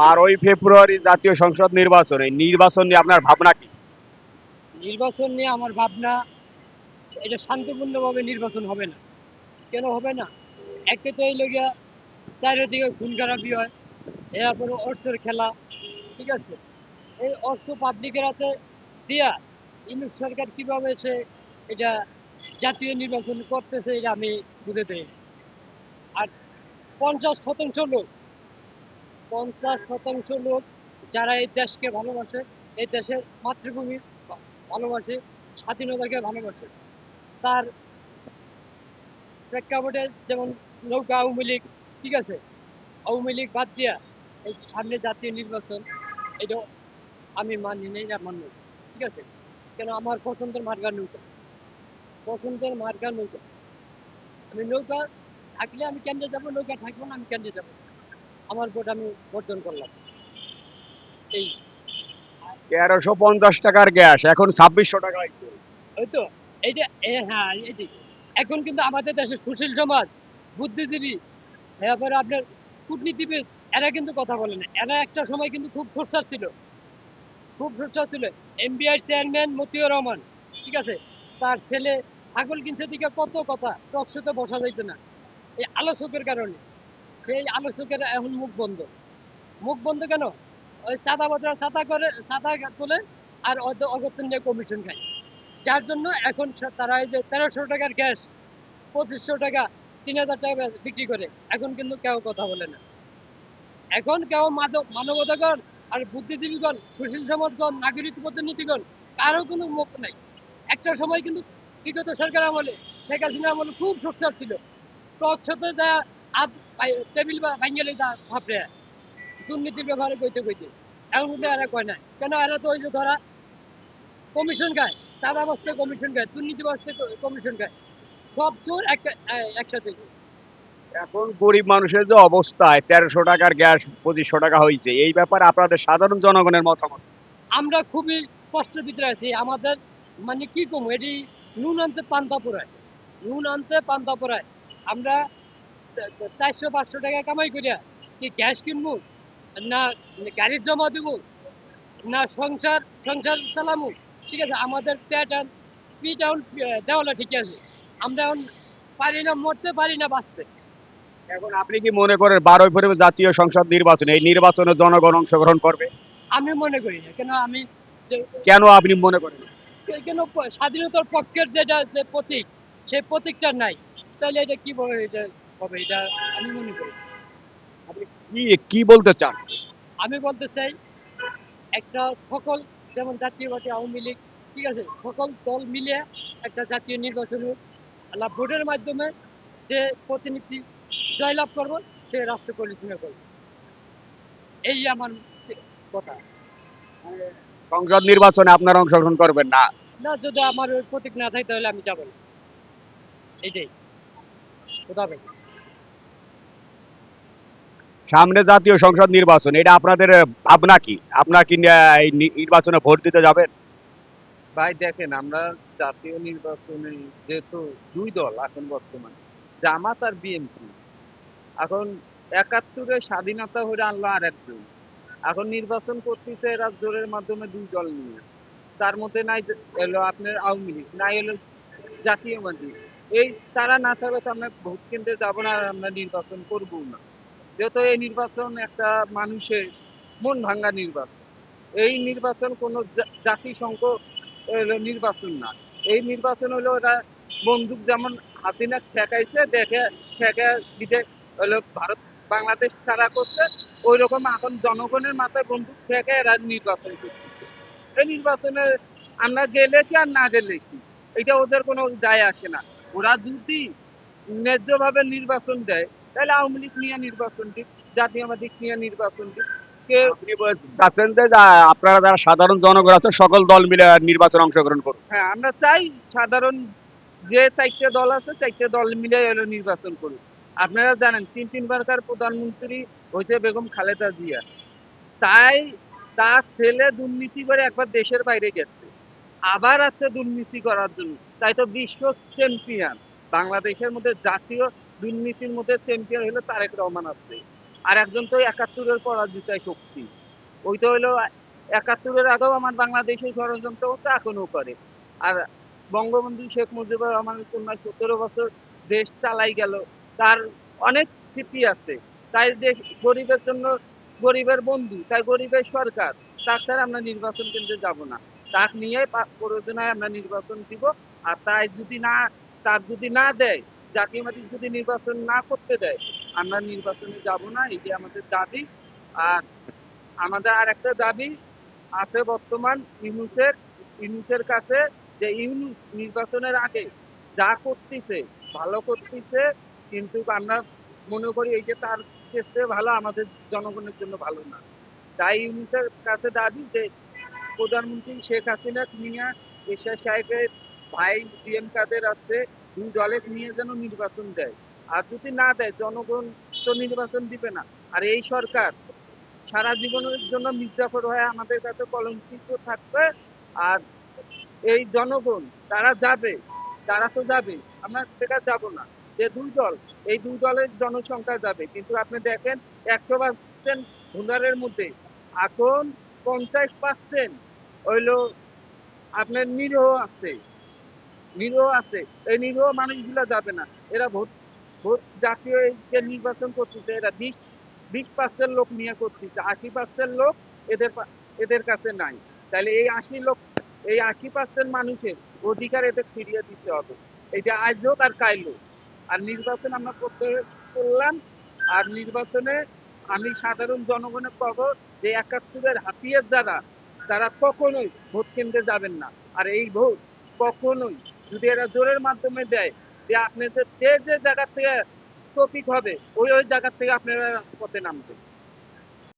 বারোই ফেব্রুয়ারি জাতীয় সংসদ নির্বাচন, এই নির্বাচন নিয়ে আপনার ভাবনা কি? নির্বাচন নিয়ে আমার ভাবনা, এটা শান্তিপূর্ণভাবে নির্বাচন হবে না। কেন হবে না? একটা তো এই লগিয়া চারিদিকে খুন খারাপি হয় এরপরে অর্থের খেলা, ঠিক আছে? এই অর্থ পাবলিকের হাতে দিয়া ইউনুস সরকার কীভাবে সে এটা জাতীয় নির্বাচন করতেছে, এটা আমি বুঝে দেই আর পঞ্চাশ শতাংশ লোক পঞ্চাশ শতাংশ লোক যারা এই দেশকে ভালোবাসে, এই দেশের মাতৃভূমি ভালোবাসে, স্বাধীনতাকে ভালোবাসে। তার প্রেক্ষাপটে যেমন নৌকা আওয়ামী লীগ, ঠিক আছে? আওয়ামী লীগ বাদ দিয়া এই সামনে জাতীয় নির্বাচন, এটা আমি মানি নেই না মান্য ঠিক আছে? কেন আমার পছন্দের মার্কা নৌকা। পছন্দের মার্কা নৌকা। আমি নৌকা থাকলে আমি কেন্দ্রে যাব, নৌকা থাকব না, আমি কেন্দ্রে যাব। আমার ভোট আমি বর্জন করলাম। এই। তেরোশো পঞ্চাশ টাকার গ্যাস এখন ছাব্বিশশো টাকা ওই তো এই যে হ্যাঁ এটি এখন কিন্তু আমাদের দেশে সুশীল সমাজ বুদ্ধিজীবী এরপরে আপনার কূটনীতিবিদ এরা কিন্তু কথা বলে না। এরা একটা সময় কিন্তু খুব সোচ্চার ছিল। খুব সোচ্চার ছিল। এমবিআই চেয়ারম্যান মতিউর রহমান ঠিক আছে? তার ছেলে ছাগল কিনছে দিকে কত কথা টকশোতে বসা যাইতো না। এই আলোচকের কারণে। সেই আলোচকের এখন মুখ বন্ধ। মুখ বন্ধ কেন? ওই চাঁদা বদলা ছাতা করে, ছাতা তোলে আর অগত্যা নিয়ে কমিশন খায়। যার জন্য এখন তারা এই যে তেরোশো টাকার গ্যাস, পঁচিশশো টাকা, তিন হাজার টাকা বিক্রি করে। এখন কিন্তু কেউ কথা বলে না। এখন কেউ মানবতাগণ আর বুদ্ধিজীবীগণ, সুশীল সমাজগণ, নাগরিক প্রতিনিধিগণ, কারও কোনো মুখ নাই। একটা সময় কিন্তু বিগত সরকার আমলে? শেখ হাসিনা আমলে খুব সোচ্চার ছিল। সাথে যা ভাই- টেবিল ভাবরে দুর্নীতির ব্যবহারে কইতে কইতে এখন কিন্তু এরা কয় না কেন এরা তো ওই যে ধরা কমিশন খায় চাঁদা কমিশন খায় দুর্নীতি কমিশন খায় সব চোর একটা একসাথে এখন গরিব মানুষের যে অবস্থায় তেরোশো টাকার গ্যাস পঁচিশশো টাকা হয়েছে এই ব্যাপারে আপনাদের সাধারণ জনগণের মতামত? আমরা খুবই কষ্টের ভিতরে আছি। আমাদের মানে কি কম এটি নুন আনতে পান্তা পোড়ায়। নুন আনতে পান্তা পোড়ায়। আমরা চারশো পাঁচশো টাকা কামাই করিয়া কি গ্যাস কিনবো? না গাড়ির জমা দেবো? না সংসার সংসার চালামু? ঠিক আছে আমাদের প্যাটার্ন পি ডাউন দেওয়ালা ঠিক আছে। আমরা এখন পারি না মরতে পারি না বাঁচতে। এখন আপনি কি মনে করেন বারোই ফেব্রুয়ারি জাতীয় সংসদ নির্বাচন এই নির্বাচনে জনগণ অংশগ্রহণ করবে? আমি মনে করি না কেন আমি যে কেন আপনি মনে করেন কেন স্বাধীনতার পক্ষের যেটা যে প্রতীক সেই প্রতীকটা নাই। তাহলে এটা কি বলে এটা হবে এটা আমি মনে করি। কি কি বলতে চান? আমি বলতে চাই একটা সকল যেমন জাতীয়বাদী আওয়ামী লীগ ঠিক আছে সকল দল মিলে একটা জাতীয় নির্বাচন হোক আল্লাহ ভোটের মাধ্যমে যে প্রতিনিধি জয়লাভ করব সে রাষ্ট্র পরিচালনা করবে। এই আমার কথা। সংসদ নির্বাচনে আপনারা অংশগ্রহণ করবেন না? না যদি আমার প্রতীক না থাকে তাহলে আমি যাব না। হবে সামনে জাতীয় সংসদ নির্বাচন, এটা আপনাদের ভাবনা কি? আপনার কি এই নির্বাচনে ভোট দিতে যাবেন? ভাই, দেখেন, আমরা জাতীয় নির্বাচনে যেহেতু দুই দল এখন বর্তমানে, জামাত আর বিএনপি, এখন একাত্তরে স্বাধীনতা হয়ে আনলো আর একজন এখন নির্বাচন করতেছে এরা জোরের মাধ্যমে দুই দল নিয়ে, তার মধ্যে নাই এলো আপনার আওয়ামী লীগ, নাই এলো জাতীয়বাদী এই তারা না থাকলে তো আমরা ভোট কেন্দ্রে যাব না আর আমরা নির্বাচন করব না। যেহেতু এই নির্বাচন একটা মানুষের মন ভাঙ্গা নির্বাচন। এই নির্বাচন কোনো জাতিসংঘ নির্বাচন না। এই নির্বাচন হলো ওরা বন্দুক যেমন হাসিনা ঠেকাইছে, দেখে ঠেকে দিতে হলো ভারত, বাংলাদেশ ছাড়া করছে ওই রকম এখন জনগণের মাথায় বন্দুক ঠেকে এরা নির্বাচন করতেছে। এই নির্বাচনে আমরা গেলে কি আর না গেলে কি? এটা ওদের কোনো যায় আসে না। ওরা যদি ন্যায্যভাবে নির্বাচন দেয় তাহলে আওয়ামী লীগ নিয়ে নির্বাচন দিক জাতীয়বাদী নিয়ে নির্বাচন দিক। কেউ আপনি বল- চাচ্ছেন যে আপনারা যারা সাধারণ জনগণ আছে সকল দল মিলে নির্বাচন অংশগ্রহণ করুন। হ্যাঁ আমরা চাই সাধারণ যে চারটে দল আছে চারটে দল মিলে এলো নির্বাচন করুক। আপনারা জানেন তিন তিনবারকার প্রধানমন্ত্রী হয়েছে বেগম খালেদা জিয়া। তাই তার ছেলে দুর্নীতি করে একবার দেশের বাইরে গেছে। আবার আছে দুর্নীতি করার জন্য। তাই তো বিশ্ব চ্যাম্পিয়ন। বাংলাদেশের মধ্যে জাতীয় দুর্নীতির মধ্যে চ্যাম্পিয়ন হলো তারেক রহমান আছে আর একজন তো একাত্তরের পরাজিতায় শক্তি। ওইটা হলো একাত্তরের আগেও আমার বাংলাদেশে ষড়যন্ত্র হতো এখনও করে। আর বঙ্গবন্ধু শেখ মুজিবুর রহমানের কন্যা সতেরো বছর দেশ চালাই গেল। তার অনেক স্মৃতি আছে। তাই দেশ গরিবের জন্য গরিবের বন্ধু, তাই গরিবের সরকার। তাছাড়া আমরা নির্বাচন কেন্দ্রে যাব না। তাক নিয়ে প্রয়োজনে আমরা নির্বাচন দিব। আর তাই যদি না তার যদি না দেয় জাতীয় পার্টি যদি নির্বাচন না করতে দেয়, আমরা নির্বাচনে যাব না যে আমাদের দাবি। আর আমাদের আর একটা দাবি আছে বর্তমান ইউনুসের ইউনুসের কাছে যে ইউনুস নির্বাচনের আগে যা করতেছে, ভালো করতেছে, কিন্তু আমরা মনে করি এই যে তার ক্ষেত্রে ভালো, আমাদের জনগণের জন্য ভালো না। তাই ইউনুসের কাছে দাবি যে প্রধানমন্ত্রী শেখ হাসিনা নিয়ে এশিয়া সাহেবের ভাই, জিএম কাদের আছে দুই দলে নিয়ে যেন নির্বাচন দেয়। আর যদি না দেয়, জনগণ তো নির্বাচন দিবে না। আর এই সরকার সারা জীবনের জন্য মির্জাফর হয়ে আমাদের কাছে কলঙ্কিত থাকবে। আর এই জনগণ, তারা যাবে, তারা তো যাবে। আমরা সেটা যাব না। যে দুই দল, এই দুই দলের জনসংখ্যা যাবে। কিন্তু আপনি দেখেন, একশো পার্সেন্ট ভোটারের মধ্যে এখন পঞ্চাশ পার্সেন্ট হইল আপনার নিরীহ আছে। নিরীহ আছে। এই নিরীহ মানুষগুলা যাবে না। এরা ভোট ভোট জাতীয় এই যে নির্বাচন করতেছে, এরা বিশ বিশ পার্সেন্ট লোক নিয়ে করতেছে। আশি পার্সেন্ট লোক এদের এদের কাছে নাই। তাহলে এই আশি লোক, এই আশি পার্সেন্ট মানুষের অধিকার এদের ফিরিয়ে দিতে হবে। এটা আজ হোক আর কাইল। আর নির্বাচন আমরা করতে করলাম। আর নির্বাচনে আমি সাধারণ জনগণের খবর যে একাত্তরের হাতিয়ার দ্বারা তারা কখনোই ভোট কেন্দ্রে যাবেন না। আর এই ভোট কখনোই যদি এরা জোরের মাধ্যমে দেয়, যে আপনাদের যে যে জায়গা থেকে টপিক হবে, ওই ওই জায়গা থেকে আপনারা পথে নামবেন।